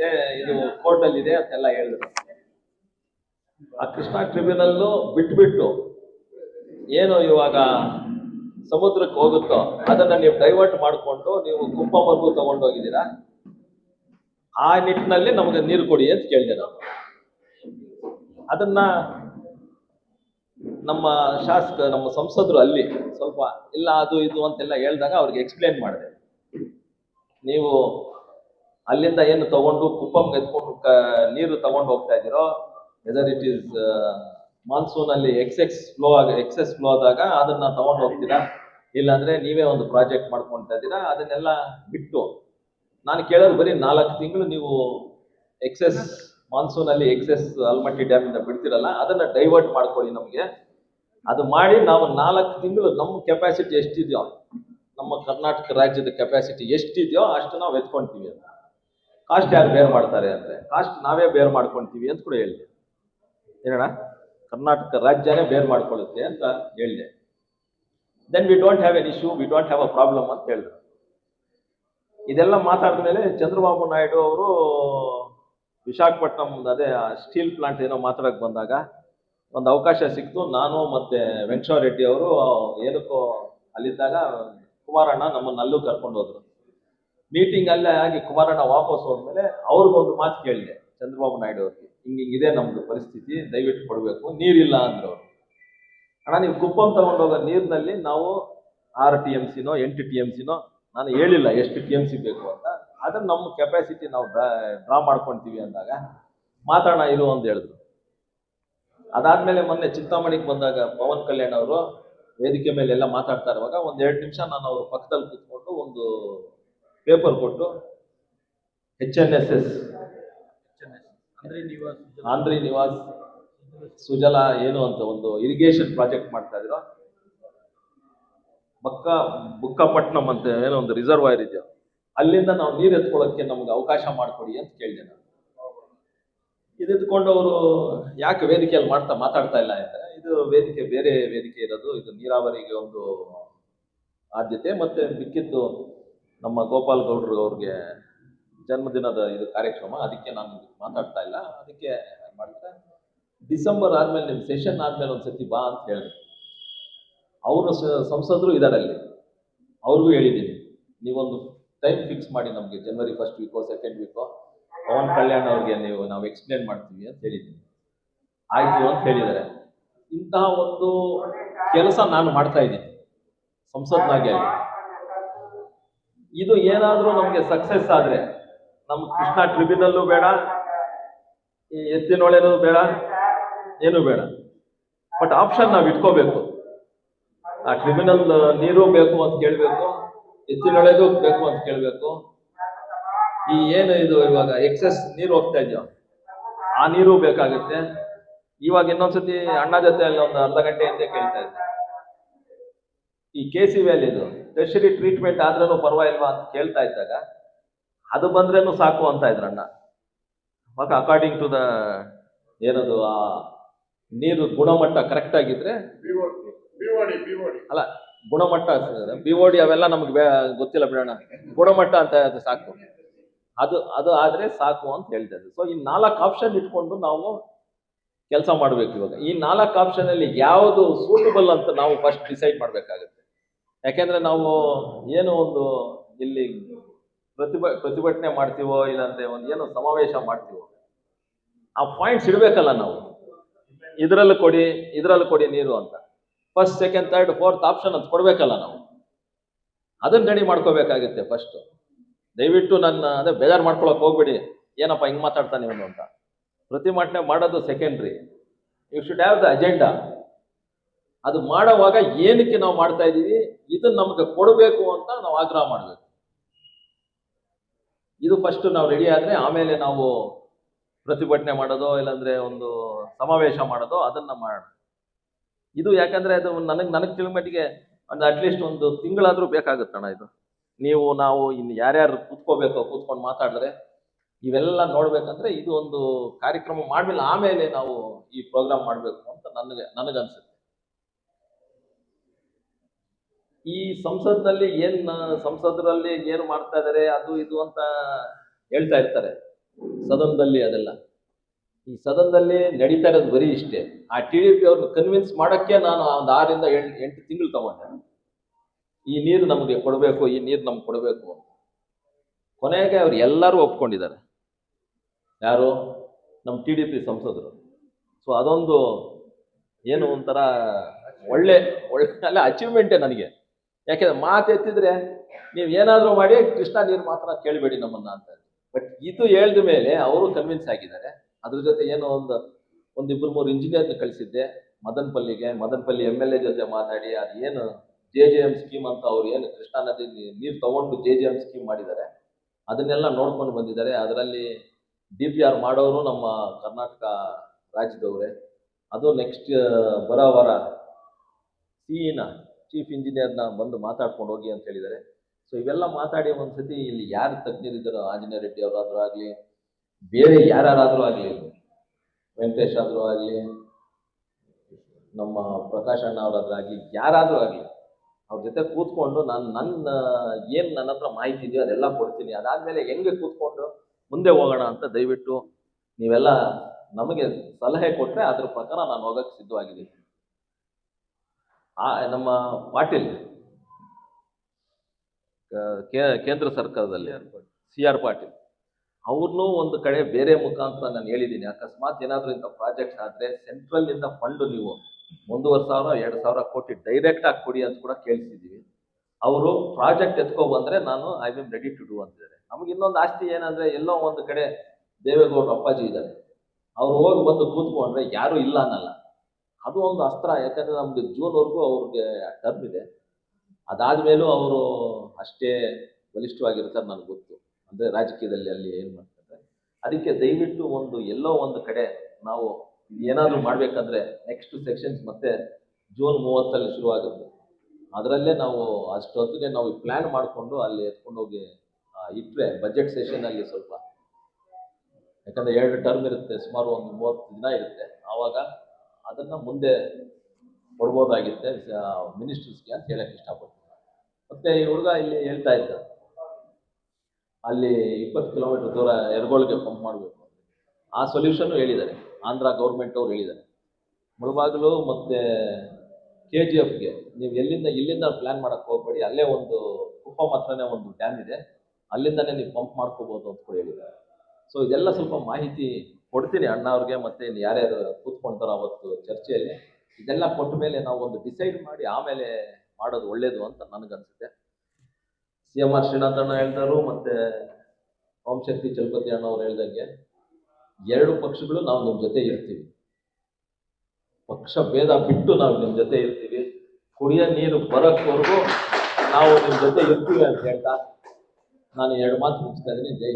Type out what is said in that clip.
ಆಗುತ್ತೆ ಇದು ಕೋರ್ಟ್ ಅಲ್ಲಿ ಇದೆ ಅಂತೆಲ್ಲ ಹೇಳಿದ್ರು. ಆ ಕೃಷ್ಣ ಟ್ರಿಬ್ಯುನಲ್ ಬಿಟ್ಬಿಟ್ಟು ಏನು ಇವಾಗ ಸಮುದ್ರಕ್ಕೆ ಹೋಗುತ್ತೋ ಅದನ್ನ ನೀವು ಡೈವರ್ಟ್ ಮಾಡಿಕೊಂಡು ನೀವು ಕುಂಭಮರ್ಗು ತಗೊಂಡೋಗಿದ್ದೀರಾ? ಆ ನಿಟ್ಟಿನಲ್ಲಿ ನಮಗೆ ನೀರು ಕೊಡಿ ಅಂತ ಕೇಳಿದೆ ನಾನು. ಅದನ್ನ ನಮ್ಮ ಶಾಸಕ, ನಮ್ಮ ಸಂಸದರು ಅಲ್ಲಿ ಸ್ವಲ್ಪ ಇಲ್ಲ ಅದು ಇದು ಅಂತೆಲ್ಲ ಹೇಳಿದಾಗ ಅವ್ರಿಗೆ ಎಕ್ಸ್ಪ್ಲೇನ್ ಮಾಡಿದೆ. ನೀವು ಅಲ್ಲಿಂದ ಏನು ತಗೊಂಡು ಕುಪ್ಪಂ ಎತ್ಕೊಂಡು ಕ, ನೀರು ತಗೊಂಡು ಹೋಗ್ತಾ ಇದ್ದೀರೋ ವೆದರ್ ಇಟ್ ಈಸ್ ಮಾನ್ಸೂನ್ ಅಲ್ಲಿ ಎಕ್ಸೆಸ್ ಫ್ಲೋ ಆಗ ಎಕ್ಸೆಸ್ ಫ್ಲೋ ಆದಾಗ ಅದನ್ನ ತಗೊಂಡು ಹೋಗ್ತೀರಾ? ಇಲ್ಲಾಂದ್ರೆ ನೀವೇ ಒಂದು ಪ್ರಾಜೆಕ್ಟ್ ಮಾಡ್ಕೊಳ್ತಾ ಇದ್ದೀರಾ? ಅದನ್ನೆಲ್ಲ ಬಿಟ್ಟು, ನಾನು ಕೇಳೋದು ಬರೀ ನಾಲ್ಕು ತಿಂಗಳು ನೀವು ಎಕ್ಸೆಸ್ ಮಾನ್ಸೂನ್ ಅಲ್ಲಿ ಎಕ್ಸೆಸ್ ಅಲ್ಮಟ್ಟಿ ಡ್ಯಾಮ್ ಇಂದ ಬಿಡ್ತಿರಲ್ಲ, ಅದನ್ನ ಡೈವರ್ಟ್ ಮಾಡ್ಕೊಳ್ಳಿ ನಮಗೆ. ಅದು ಮಾಡಿ ನಾವು ನಾಲ್ಕು ತಿಂಗಳು ನಮ್ಮ ಕೆಪಾಸಿಟಿ ಎಷ್ಟಿದೆಯೋ, ನಮ್ಮ ಕರ್ನಾಟಕ ರಾಜ್ಯದ ಕೆಪಾಸಿಟಿ ಎಷ್ಟಿದೆಯೋ ಅಷ್ಟು ನಾವು ಎತ್ಕೊಂತೀವಿ ಅಂತ ಕಾಸ್ಟ್ ಯಾರು ಬೇರ್ ಮಾಡ್ತಾರೆ ಅಂದ್ರೆ ಕಾಸ್ಟ್ ನಾವೇ ಬೇರ್ ಮಾಡ್ಕೊಳ್ತೀವಿ ಅಂತ ಕೂಡ ಹೇಳಿದೆ. ಏನಣ್ಣ? ಕರ್ನಾಟಕ ರಾಜ್ಯನೇ ಬೇರ್ ಮಾಡ್ಕೊಳ್ಳುತ್ತೆ ಅಂತ ಹೇಳಿದೆ. Then we don't have an issue we don't have a problem ಅಂತ ಹೇಳಿದ್ರು ಇದೆಲ್ಲ ಮಾತಾಡಿದ ಮೇಲೆ ಚಂದ್ರಬಾಬು ನಾಯ್ಡು ಅವರು ವಿಶಾಖಪಟ್ಟಣಂ ಅದೇ ಸ್ಟೀಲ್ ಪ್ಲಾಂಟ್ ಏನೋ ಮಾತಾಡಕ್ ಬಂದಾಗ ಒಂದು ಅವಕಾಶ ಸಿಕ್ತು. ನಾನು ಮತ್ತೆ ವೆಂಕಟೇಶ್ವರ ರೆಡ್ಡಿ ಅವರು ಏನಕ್ಕೋ ಅಲ್ಲಿದ್ದಾಗ ಕುಮಾರಣ್ಣ ನಮ್ಮನ್ನ ಅಲ್ಲೂ ಕರ್ಕೊಂಡು ಹೋದ್ರು. ಮೀಟಿಂಗ್ ಅಲ್ಲೇ ಆಗಿ ಕುಮಾರಣ್ಣ ವಾಪಸ್ ಹೋದ್ಮೇಲೆ ಅವ್ರಿಗೊಂದು ಮಾತು ಕೇಳಿದೆ. ಚಂದ್ರಬಾಬು ನಾಯ್ಡು ಅವ್ರಿಗೆ, ಹಿಂಗೆ ಹಿಂಗಿದೆ ನಮ್ದು ಪರಿಸ್ಥಿತಿ, ದಯವಿಟ್ಟು ಕೊಡಬೇಕು, ನೀರಿಲ್ಲ ಅಂದ್ರು. ಅವರು ಅಣ್ಣ, ನೀವು ಕುಪ್ಪಂ ತಗೊಂಡೋಗೋ ನೀರಿನಲ್ಲಿ ನಾವು ಆರು ಟಿ ಎಂ ಸಿನೋ, ಎಂಟು ಟಿ ಎಂ ಸಿನೋ, ನಾನು ಹೇಳಿಲ್ಲ ಎಷ್ಟು ಟಿ ಎಂ ಸಿ ಬೇಕು ಅಂತ. ಅದನ್ನ ನಮ್ಮ ಕೆಪಾಸಿಟಿ ನಾವು ಡ್ರಾ ಡ್ರಾ ಮಾಡ್ಕೊಳ್ತೀವಿ ಅಂದಾಗ, ಮಾತಾಡೋಣ, ಇರು ಅಂತ ಹೇಳಿದ್ರು. ಅದಾದಮೇಲೆ ಮೊನ್ನೆ ಚಿಂತಾಮಣಿಗೆ ಬಂದಾಗ ಪವನ್ ಕಲ್ಯಾಣ್ ಅವರು ವೇದಿಕೆ ಮೇಲೆ ಎಲ್ಲ ಮಾತಾಡ್ತಾ ಇರುವಾಗ ಒಂದು ಎರಡು ನಿಮಿಷ ನಾನು ಅವ್ರ ಪಕ್ಕದಲ್ಲಿ ಕೂತ್ಕೊಂಡು ಒಂದು ಪೇಪರ್ ಕೊಟ್ಟು H N S S Handri Neeva Sujala ಏನು ಅಂತ ಒಂದು ಇರಿಗೇಷನ್ ಪ್ರಾಜೆಕ್ಟ್ ಮಾಡ್ತಾ ಇದ್ರು ಬಕ್ಕ ಬುಕ್ಕಪಟ್ಟಣಂ ಅಂತ ಏನೋ ಒಂದು ರಿಸರ್ವಾಯರ್ ಇದೆಯೋ? ಅಲ್ಲಿಂದ ನಾವು ನೀರು ಎತ್ಕೊಳ್ಳೋಕ್ಕೆ ನಮ್ಗೆ ಅವಕಾಶ ಮಾಡಿಕೊಡಿ ಅಂತ ಕೇಳಿದೆ ನಾನು. ಇದು ಅವರು ಯಾಕೆ ವೇದಿಕೆಯಲ್ಲಿ ಮಾಡ್ತಾ, ಮಾತಾಡ್ತಾ ಇಲ್ಲ ಅಂದರೆ ಇದು ವೇದಿಕೆ, ಬೇರೆ ವೇದಿಕೆ ಇರೋದು, ಇದು ನೀರಾವರಿಗೆ ಒಂದು ಆದ್ಯತೆ ಮತ್ತೆ ಮಿಕ್ಕಿದ್ದು ನಮ್ಮ ಗೋಪಾಲ್ ಗೌಡ್ರು ಅವ್ರಿಗೆ ಜನ್ಮದಿನದ ಇದು ಕಾರ್ಯಕ್ರಮ, ಅದಕ್ಕೆ ನಾನು ಮಾತಾಡ್ತಾ ಇಲ್ಲ. ಅದಕ್ಕೆ ಮಾಡ್ತಾ ಡಿಸೆಂಬರ್ ಆದಮೇಲೆ ನಿಮ್ಮ ಸೆಷನ್ ಆದ್ಮೇಲೆ ಒಂದ್ಸತಿ ಬಾ ಅಂತ ಹೇಳಿದ್ರು. ಅವರ ಸಂಸದರು ಇದ್ದಾರೆ ಅಲ್ಲಿ ಅವ್ರಿಗೂ ಹೇಳಿದ್ದೀನಿ. ನೀವೊಂದು ಟೈಮ್ ಫಿಕ್ಸ್ ಮಾಡಿ ನಮಗೆ ಜನವರಿ ಫಸ್ಟ್ ವೀಕೋ ಸೆಕೆಂಡ್ ವೀಕೋ ಪವನ್ ಕಲ್ಯಾಣ್ ಅವ್ರಿಗೆ ನೀವು, ನಾವು ಎಕ್ಸ್ಪ್ಲೇನ್ ಮಾಡ್ತೀವಿ ಅಂತ ಹೇಳಿದ್ದೀನಿ. ಆಯ್ತು ಅಂತ ಹೇಳಿದ್ದಾರೆ. ಇಂತಹ ಒಂದು ಕೆಲಸ ನಾನು ಮಾಡ್ತಾ ಇದ್ದೀನಿ. ಸಂಸತ್ನಾಗೆ ಅಲ್ಲಿ ಇದು ಏನಾದರೂ ನಮಗೆ ಸಕ್ಸಸ್ ಆದ್ರೆ ನಮ್ಮ ಕೃಷ್ಣ ಟ್ರಿಬ್ಯುನಲ್ಲೂ ಬೇಡ, ಈ ಎತ್ತಿನೊಳೆನೂ ಬೇಡ, ಏನು ಬೇಡ. ಬಟ್ ಆಪ್ಷನ್ ನಾವು ಇಟ್ಕೋಬೇಕು. ಆ ಟ್ರಿಬ್ಯುನಲ್ ನೀರು ಬೇಕು ಅಂತ ಕೇಳಬೇಕು ಎತ್ತಿನೊಳೆದು ಬೇಕು ಅಂತ ಕೇಳಬೇಕು. ಈ ಏನು ಇದು ಇವಾಗ ಎಕ್ಸೆಸ್ ನೀರು ಹೋಗ್ತಾ ಇದೆಯೋ? ಆ ನೀರು ಬೇಕಾಗುತ್ತೆ. ಇವಾಗ ಇನ್ನೊಂದ್ಸತಿ ಅಣ್ಣ ಜೊತೆ ಅಲ್ಲಿ ಒಂದು ಅರ್ಧ ಗಂಟೆ ಹಿಂದೆ ಕೇಳ್ತಾ ಇದ್ದೆ. ಈ ಕೆ ಸಿ ವ್ಯಾಲಿದು ಟೆರ್ಷರಿ ಟ್ರೀಟ್ಮೆಂಟ್ ಆದ್ರೂ ಪರವಾಗಿಲ್ವಾ ಅಂತ ಕೇಳ್ತಾ ಇದ್ದಾಗ, ಅದು ಬಂದ್ರೇನು ಸಾಕು ಅಂತ ಇದ್ರಣ್ಣ ಮತ್ತೆ ಅಕಾರ್ಡಿಂಗ್ ಟು ದ ಏನದು, ಆ ನೀರು ಗುಣಮಟ್ಟ ಕರೆಕ್ಟ್ ಆಗಿದ್ರೆ, ಅಲ್ಲ, ಗುಣಮಟ್ಟ ಬಿ ಓ ಡಿ ಅವೆಲ್ಲ ನಮ್ಗೆ ಗೊತ್ತಿಲ್ಲ ಬಿಡೋಣ. ಗುಣಮಟ್ಟ ಅಂತ ಅದು ಸಾಕು. ಅದು ಅದು ಆದ್ರೆ ಸಾಕು ಅಂತ ಹೇಳ್ತಾ ಸೊ ಈ ನಾಲ್ಕು ಆಪ್ಷನ್ ಇಟ್ಕೊಂಡು ನಾವು ಕೆಲಸ ಮಾಡ್ಬೇಕು ಇವಾಗ. ಈ ನಾಲ್ಕು ಆಪ್ಷನ್ ಅಲ್ಲಿ ಯಾವುದು ಸೂಟಬಲ್ ಅಂತ ನಾವು ಫಸ್ಟ್ ಡಿಸೈಡ್ ಮಾಡ್ಬೇಕಾಗುತ್ತೆ. ಯಾಕೆಂದ್ರೆ ನಾವು ಏನು ಒಂದು ಇಲ್ಲಿ ಪ್ರತಿಭ, ಪ್ರತಿಭಟನೆ ಮಾಡ್ತೀವೋ ಇಲ್ಲಾಂದ್ರೆ ಒಂದು ಏನು ಸಮಾವೇಶ ಮಾಡ್ತೀವೋ, ಆ ಪಾಯಿಂಟ್ಸ್ ಇಡಬೇಕಲ್ಲ ನಾವು. ಇದರಲ್ಲಿ ಕೊಡಿ ಇದರಲ್ಲಿ ಕೊಡಿ ನೀರು ಅಂತ. First second third fourth option ಅಂತ ಕೊಡಬೇಕಲ್ಲ ನಾವು. ಅದನ್ನ ರೆಡಿ ಮಾಡ್ಕೋಬೇಕಾಗುತ್ತೆ ಫಸ್ಟ್ ದಯವಿಟ್ಟು ನನ್ನ ಅದೇ ಬೇಜಾರು ಮಾಡ್ಕೊಳಕ್ ಹೋಗ್ಬಿಡಿ. ಏನಪ್ಪ ಹಿಂಗೆ ಮಾತಾಡ್ತಾನೆ ಅಂತ. ಪ್ರತಿಭಟನೆ ಮಾಡೋದು secondary you should have the agenda ಅದು ಮಾಡೋವಾಗ ಏನಕ್ಕೆ ನಾವು ಮಾಡ್ತಾ ಇದ್ದೀವಿ? ಇದನ್ನ ನಮ್ಗೆ ಕೊಡಬೇಕು ಅಂತ ನಾವು ಆಗ್ರಹ ಮಾಡಬೇಕು. ಇದು ಫಸ್ಟ್ ನಾವು ರೆಡಿ ಆದ್ರೆ ಆಮೇಲೆ ನಾವು ಪ್ರತಿಭಟನೆ ಮಾಡೋದೋ, ಇಲ್ಲಾಂದ್ರೆ ಒಂದು ಸಮಾವೇಶ ಮಾಡೋದೋ, ಅದನ್ನ ಮಾಡೋಣ. ಇದು ಯಾಕಂದ್ರೆ ಅದು ನನಗೆ ನನಗೆ ತಿಳಿದ ಮಟ್ಟಿಗೆ ಒಂದು ಅಟ್ಲೀಸ್ಟ್ ಒಂದು ತಿಂಗಳಾದ್ರೂ ಬೇಕಾಗುತ್ತಣ್ಣ ಇದು. ನೀವು, ನಾವು ಇನ್ನು ಯಾರ್ಯಾರು ಕೂತ್ಕೋಬೇಕೋ, ಕೂತ್ಕೊಂಡು ಮಾತಾಡಿದ್ರೆ ಇವೆಲ್ಲ ನೋಡ್ಬೇಕಂದ್ರೆ ಇದು ಒಂದು ಕಾರ್ಯಕ್ರಮ ಮಾಡ್ಮೇಲೆ ಆಮೇಲೆ ನಾವು ಈ ಪ್ರೋಗ್ರಾಮ್ ಮಾಡಬೇಕು ಅಂತ ನನಗೆ, ನನಗನ್ಸುತ್ತೆ. ಈ ಸಂಸತ್ನಲ್ಲಿ ಏನ್ ಸಂಸದರಲ್ಲಿ ಏನು ಮಾಡ್ತಾ ಇದಾರೆ, ಅದು ಇದು ಅಂತ ಹೇಳ್ತಾ ಇರ್ತಾರೆ. ಸದನದಲ್ಲಿ ಅದೆಲ್ಲ. ಈ ಸದನದಲ್ಲಿ ನಡೀತಾ ಇರೋದು ಬರೀ ಇಷ್ಟೇ. ಆ ಟಿ ಡಿ ಪಿ ಅವ್ರನ್ನ ಕನ್ವಿನ್ಸ್ ಮಾಡೋಕ್ಕೆ ನಾನು ಒಂದು ಆರಿಂದ ಎಂಟು ಎಂಟು ತಿಂಗಳು ತಗೊಂಡೆ. ಈ ನೀರು ನಮಗೆ ಕೊಡಬೇಕು, ಈ ನೀರು ನಮ್ಗೆ ಕೊಡಬೇಕು ಕೊನೆಗೆ ಅವ್ರು ಎಲ್ಲರೂ ಒಪ್ಕೊಂಡಿದ್ದಾರೆ. ಯಾರು? ನಮ್ಮ ಟಿ ಡಿ ಪಿ ಸಂಸದರು. ಸೊ ಅದೊಂದು ಏನು ಒಂಥರ ಒಳ್ಳೆ ಒಳ್ಳೆ, ಅಲ್ಲ ಅಚೀವ್ಮೆಂಟೇ ನನಗೆ. ಯಾಕೆಂದ್ರೆ ಮಾತು ಎತ್ತಿದ್ರೆ ನೀವು ಏನಾದರೂ ಮಾಡಿ ಕೃಷ್ಣ ನೀರು ಮಾತ್ರ ಕೇಳಬೇಡಿ ನಮ್ಮನ್ನ ಅಂತ ಬಟ್ ಇದು ಹೇಳಿದ ಮೇಲೆ ಅವರು ಕನ್ವಿನ್ಸ್ ಆಗಿದ್ದಾರೆ. ಅದ್ರ ಜೊತೆ ಏನೋ ಒಂದು ಒಂದಿಬ್ಬರು ಮೂರು ಇಂಜಿನಿಯರ್ನ ಕಳಿಸಿದ್ದೆ, ಮದನ್ಪಲ್ಲಿಗೆ. ಮದನ್ಪಲ್ಲಿ ಎಂ ಎಲ್ ಎ ಜೊತೆ ಮಾತಾಡಿ, ಅದು ಏನು ಜೆ ಜೆ ಎಂ ಸ್ಕೀಮ್ ಅಂತ ಅವ್ರು ಏನು ಕೃಷ್ಣಾ ನದಿ ನೀರು ತಗೊಂಡು ಜೆ ಜೆ ಎಂ ಸ್ಕೀಮ್ ಮಾಡಿದ್ದಾರೆ. ಅದನ್ನೆಲ್ಲ ನೋಡ್ಕೊಂಡು ಬಂದಿದ್ದಾರೆ. ಅದರಲ್ಲಿ ಡಿ ಪಿ ಆರ್ ಮಾಡೋರು ನಮ್ಮ ಕರ್ನಾಟಕ ರಾಜ್ಯದವರೇ. ಅದು ನೆಕ್ಸ್ಟ್ ಬರೋ ವಾರ ಸಿಇನ ಚೀಫ್ ಇಂಜಿನಿಯರ್ನ ಬಂದು ಮಾತಾಡ್ಕೊಂಡು ಹೋಗಿ ಅಂತ ಹೇಳಿದ್ದಾರೆ. ಸೊ ಇವೆಲ್ಲ ಮಾತಾಡಿ ಒಂದ್ಸತಿ ಇಲ್ಲಿ ಯಾರು ತಜ್ಞರಿದ್ದಾರೋ ಆಂಜನೇಯ ರೆಡ್ಡಿ ಅವರಾದ್ರೂ ಆಗಲಿ, ಬೇರೆ ಯಾರಾದರೂ ಆಗಲಿ, ವೆಂಕಟೇಶ್ ಆದರೂ ಆಗಲಿ, ನಮ್ಮ ಪ್ರಕಾಶ್ ಅಣ್ಣ ಅವರಾದ್ರೂ ಆಗಲಿ, ಯಾರಾದರೂ ಆಗಲಿ, ಅವ್ರ ಜೊತೆ ಕೂತ್ಕೊಂಡು ನಾನು ನನ್ನ, ಏನು ನನ್ನ ಹತ್ರ ಮಾಹಿತಿ ಇದೆಯೋ ಅದೆಲ್ಲ ಕೊಡ್ತೀನಿ. ಅದಾದಮೇಲೆ ಹೆಂಗೆ ಕೂತ್ಕೊಂಡು ಮುಂದೆ ಹೋಗೋಣ ಅಂತ ದಯವಿಟ್ಟು ನೀವೆಲ್ಲ ನಮಗೆ ಸಲಹೆ ಕೊಟ್ಟರೆ ಅದ್ರ ಪ್ರಕಾರ ನಾನು ಹೋಗಕ್ಕೆ ಸಿದ್ಧವಾಗಿದ್ದೀನಿ. ಆ, ನಮ್ಮ ಪಾಟೀಲ್ ಕೇಂದ್ರ ಸರ್ಕಾರದಲ್ಲಿ ಸಿ ಆರ್ ಪಾಟೀಲ್. ಅವ್ರನ್ನೂ ಒಂದು ಕಡೆ ಬೇರೆ ಮುಖಾಂತರ ನಾನು ಹೇಳಿದ್ದೀನಿ ಅಕಸ್ಮಾತ್ ಏನಾದರೂ ಇಂಥ ಪ್ರಾಜೆಕ್ಟ್ ಆದರೆ ಸೆಂಟ್ರಲ್ನಿಂದ ಫಂಡ್ ನೀವು ಒಂದೂವರೆ ಸಾವಿರ, ಎರಡು ಸಾವಿರ ಕೋಟಿ ಡೈರೆಕ್ಟ್ ಆಗಿ ಕೊಡಿ ಅಂತ ಕೂಡ ಕೇಳಿಸಿದ್ದೀವಿ ಅವರು ಪ್ರಾಜೆಕ್ಟ್ ಎತ್ಕೊ ಬಂದರೆ ನಾನು, I Vim ready to do ಅಂತಿದ್ದಾರೆ ನಮ್ಗೆ ಇನ್ನೊಂದು ಆಸ್ತಿ ಏನಂದ್ರೆ ಎಲ್ಲೋ ಒಂದು ಕಡೆ ದೇವೇಗೌಡರು ಅಪ್ಪಾಜಿ ಇದ್ದಾರೆ. ಅವ್ರು ಹೋಗಿ ಬಂದು ಕೂತ್ಕೊಂಡ್ರೆ ಯಾರು ಇಲ್ಲ ಅನ್ನಲ್ಲ. ಅದು ಒಂದು ಅಸ್ತ್ರ, ಯಾಕಂದ್ರೆ ನಮ್ದು ಜೂನ್ವರೆಗೂ ಅವ್ರಿಗೆ ಟರ್ಮ್ ಇದೆ. ಅದಾದ್ಮೇಲೂ ಅವರು ಅಷ್ಟೇ ಬಲಿಷ್ಠವಾಗಿರ್ತಾರೆ ನನಗೆ ಗೊತ್ತು. ಅಂದ್ರೆ ರಾಜಕೀಯದಲ್ಲಿ ಅಲ್ಲಿ ಏನು ಮಾಡ್ತಾರೆ. ಅದಕ್ಕೆ ದಯವಿಟ್ಟು ಒಂದು ಎಲ್ಲೋ ಒಂದು ಕಡೆ ನಾವು ಏನಾದರೂ ಮಾಡಬೇಕಂದ್ರೆ ನೆಕ್ಸ್ಟ್ ಸೆಕ್ಷನ್ಸ್ ಮತ್ತೆ ಜೂನ್ ಮೂವತ್ತಲ್ಲಿ ಶುರುವಾಗುತ್ತೆ. ಅದರಲ್ಲೇ ನಾವು ಅಷ್ಟೊತ್ತಿಗೆ ನಾವು ಪ್ಲ್ಯಾನ್ ಮಾಡಿಕೊಂಡು ಅಲ್ಲಿ ಎತ್ಕೊಂಡೋಗಿ ಇಟ್ಟರೆ ಬಜೆಟ್ ಸೆಷನಲ್ಲಿ ಸ್ವಲ್ಪ. ಯಾಕಂದರೆ ಎರಡು ಟರ್ಮ್ ಇರುತ್ತೆ, ಸುಮಾರು ಒಂದು ಮೂವತ್ತು ದಿನ ಇರುತ್ತೆ. ಆವಾಗ ಅದನ್ನು ಮುಂದೆ ಕೊಡ್ಬೋದಾಗಿತ್ತೆ ಮಿನಿಸ್ಟರ್ಸ್ಗೆ ಅಂತ ಹೇಳಕ್ಕೆ ಇಷ್ಟಪಡ್ತೀನಿ. ಮತ್ತು ಈ ಹುಡುಗ ಇಲ್ಲಿ ಹೇಳ್ತಾ ಇದ್ದ, ಅಲ್ಲಿ ಇಪ್ಪತ್ತು ಕಿಲೋಮೀಟರ್ ದೂರ ಎರಗೋಳಿಗೆ ಪಂಪ್ ಮಾಡಬೇಕು ಆ ಸೊಲ್ಯೂಷನ್ನು ಹೇಳಿದ್ದಾರೆ ಆಂಧ್ರ ಗೌರ್ಮೆಂಟ್ ಅವ್ರು ಹೇಳಿದ್ದಾರೆ ಮುಳಬಾಗಿಲು ಮತ್ತು ಕೆ ಜಿ ಎಫ್ಗೆ ನೀವು ಎಲ್ಲಿಂದ, ಇಲ್ಲಿಂದ ಪ್ಲ್ಯಾನ್ ಮಾಡಕ್ಕೆ ಹೋಗಬೇಡಿ, ಅಲ್ಲೇ ಒಂದು ಕುಪ್ಪಂ ಹತ್ರನೇ ಒಂದು ಡ್ಯಾಮ್ ಇದೆ, ಅಲ್ಲಿಂದನೇ ನೀವು ಪಂಪ್ ಮಾಡ್ಕೋಬೋದು ಅಂತ ಕೂಡ ಹೇಳಿದ್ದಾರೆ ಸೊ ಇದೆಲ್ಲ ಸ್ವಲ್ಪ ಮಾಹಿತಿ ಕೊಡ್ತೀನಿ ಅಣ್ಣ ಅವ್ರಿಗೆ ಮತ್ತೆ ಇನ್ನು ಯಾರ್ಯಾರು ಕೂತ್ಕೊಳ್ತಾರೋ ಅವತ್ತು ಚರ್ಚೆಯಲ್ಲಿ. ಇದೆಲ್ಲ ಕೊಟ್ಟ ಮೇಲೆ ನಾವು ಒಂದು ಡಿಸೈಡ್ ಮಾಡಿ ಆಮೇಲೆ ಮಾಡೋದು ಒಳ್ಳೇದು ಅಂತ ನನಗನ್ಸುತ್ತೆ. ಸಿ ಎಂ ಆರ್ ಶ್ರೀನಾಥ್ ಅಣ್ಣ ಹೇಳ್ತಾರು, ಮತ್ತೆ ಓಂಶಕ್ತಿ ಚಲಪತಿ ಅಣ್ಣ ಅವ್ರು ಹೇಳ್ದಂಗೆ, ಎರಡು ಪಕ್ಷಗಳು ನಾವು ನಿಮ್ಮ ಜೊತೆ ಇರ್ತೀವಿ. ಪಕ್ಷ ಭೇದ ಬಿಟ್ಟು ನಾವು ನಿಮ್ಮ ಜೊತೆ ಇರ್ತೀವಿ. ಕುಡಿಯೋ ನೀರು ಬರೋಕ್ವರೆಗೂ ನಾವು ನಿಮ್ಮ ಜೊತೆ ಇರ್ತೀವಿ ಅಂತ ಹೇಳ್ತಾ ನಾನು ಎರಡು ಮಾತು ಮುಗಿಸ್ತಾ ಇದ್ದೀನಿ. ಜೈ.